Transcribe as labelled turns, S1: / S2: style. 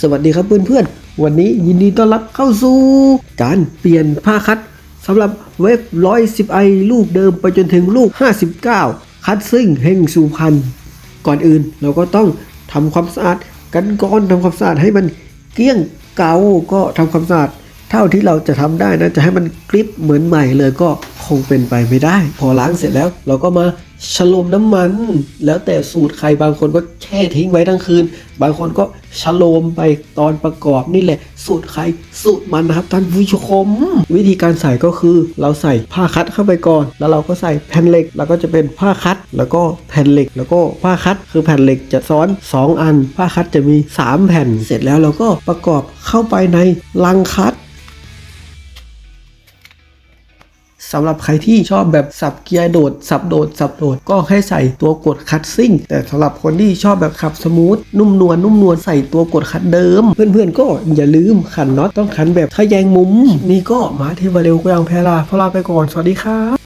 S1: สวัสดีครับเพื่อนๆ วันนี้ยินดีต้อนรับเข้าสู่ การเปลี่ยนผ้าคัดสำหรับเว็บ 110i ลูกเดิมไปจนถึงลูก 59 คัดซิ่งเฮงสุพรรณก่อนอื่นเราก็ต้องทำความสะอาดกันก่อนทำความสะอาดให้มันเกลี้ยงเกาก็ทำความสะอาดเท่าที่เราจะทำได้นะจะให้มันกริบเหมือนใหม่เลยก็ คงเป็นไปไม่ได้ พอล้างเสร็จแล้วเราก็มาฉโลมน้ำมัน แล้วแต่สูตรใครบางคนก็แช่ทิ้งไว้ทั้งคืน บางคนก็ฉโลมไปตอนประกอบนี่แหละ สูตรใครสูตรมันนะครับท่านผู้ชม วิธีการใส่ก็คือเราใส่ผ้าคัดเข้าไปก่อน แล้วเราก็ใส่แผ่นเหล็ก แล้วก็จะเป็นผ้าคัด แล้วก็แผ่นเหล็ก แล้วก็ผ้าคัด คือแผ่นเหล็กจะซ้อน 2 อัน ผ้าคัดจะมี 3 แผ่น เสร็จแล้วเราก็ประกอบเข้าไปในลังคัด สำหรับใครที่ชอบแบบสับเกียร์โดด สับโดด สับโดด ก็ให้ใส่ตัวกดคัดซิ่ง แต่สำหรับคนที่ชอบแบบขับสมูท นุ่มนวลนุ่มนวลใส่ตัวกดคัดเดิม เพื่อนๆก็อย่าลืมขันน็อตต้องขันแบบทะแยงมุม นี่ก็มาที่วาเร็วกยางแพรลาพลาไปก่อน สวัสดีครับ